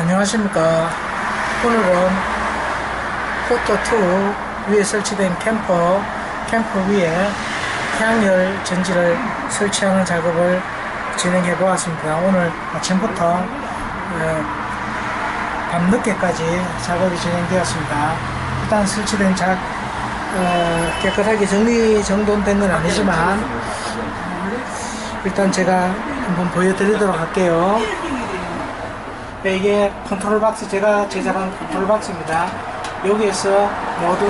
안녕하십니까. 오늘은 포토2 위에 설치된 캠퍼, 캠퍼 위에 태양열 전지를 설치하는 작업을 진행해 보았습니다. 오늘 아침부터 어, 밤늦게까지 작업이 진행되었습니다. 일단 설치된 작, 어, 깨끗하게 정리 정돈된 건 아니지만 일단 제가 한번 보여드리도록 할게요. 네, 이게 컨트롤 박스 제가 제작한 컨트롤 박스입니다. 여기에서 모든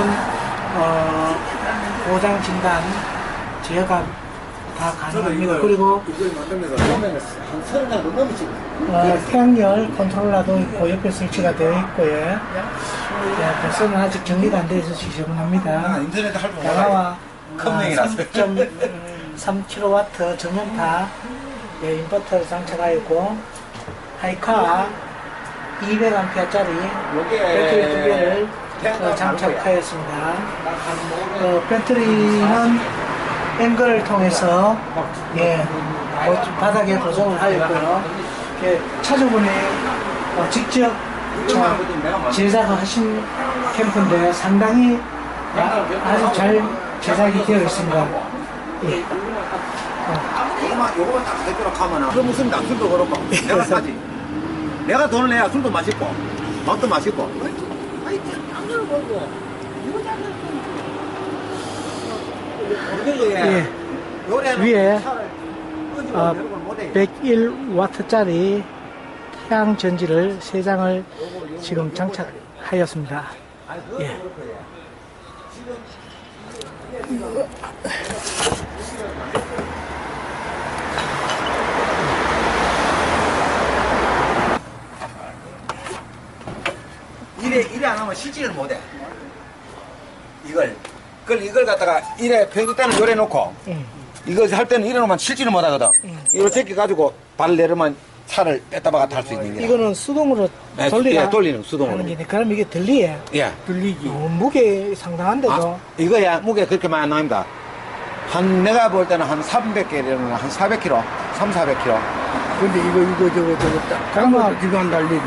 어, 고장 진단 제어가 다 가능합니다. 그리고 어, 태양열 컨트롤러도 있고 옆에 설치가 되어 있고요. 네, 벌써는 아직 정리가 안 돼서 지저분합니다. 인터넷 할줄 야가와 컴맹이라서 3.3kW 전면파 예, 인버터를 장착하였고 하이카 200A짜리 배터리 두 개를 어, 장착하였습니다. 어, 배터리는 앵글을 통해서 예, 고- 바닥에 고정을 하였고요. 예, 차주분이 어, 직접 어, 제작하신 캠프인데요. 상당히 아, 아주 잘 제작이 되어 있습니다. 예. 요거만 요거만 딱 해주라 하면은 그 무슨 낙술도 그렇고 내가 사지 내가 돈을 내야 술도 맛있고 밥도 맛있고 아이 장난을 보고 이거 장난을 예. 요래는 위에, 차를 끄집어 아, 내는 걸 못해. 101W짜리 태양 전지를 3장을 지금 장착하였습니다. 예. 이래 이래 안 하면 실질을 못 해. 이걸 그걸 이걸 갖다가 이래 평소 때는 요래 놓고 예. 이거 할 때는 이래 놓으면 실질을 못 하거든. 이걸 제껴 가지고 발 내려면 차를 뺐다 박아 탈수 있는 게. 이거는 수동으로 네, 돌리라 예, 돌리는 수동으로. 게네. 그럼 이게 들리에 예. 들리기 어, 무게 상당한데도 아, 이거야 무게 그렇게 많이 안 나옵니다. 한 내가 볼 때는 한 300개라는 한 400kg, 3, 400kg. 근데 이거 이거 저거 저거 딱 그러면 안 달리는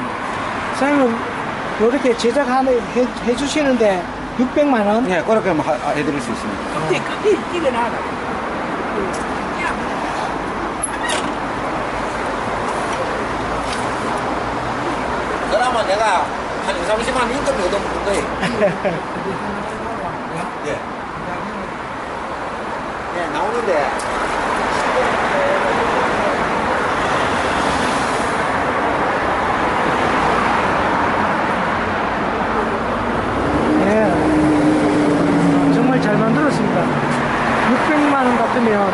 사장님 이렇게 제작하는 해, 해주시는데 600만 원 예, 그렇게 하- 해드릴 수 있습니다. 근데 그게 일어나라 그러면 내가 한 2, 30만 인건비 얻어먹는 거예요. 예. 예, 나오는데. 예. 정말 잘 만들었습니다. 600만 원 같으면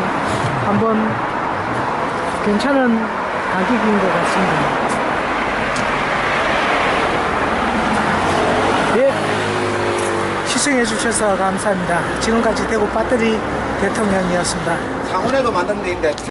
한번 괜찮은 가격인 것 같습니다. 예. 시청해 주셔서 감사합니다. 지금까지 대구 배터리 대통령이었습니다. 상온에도 만드는 데 있는데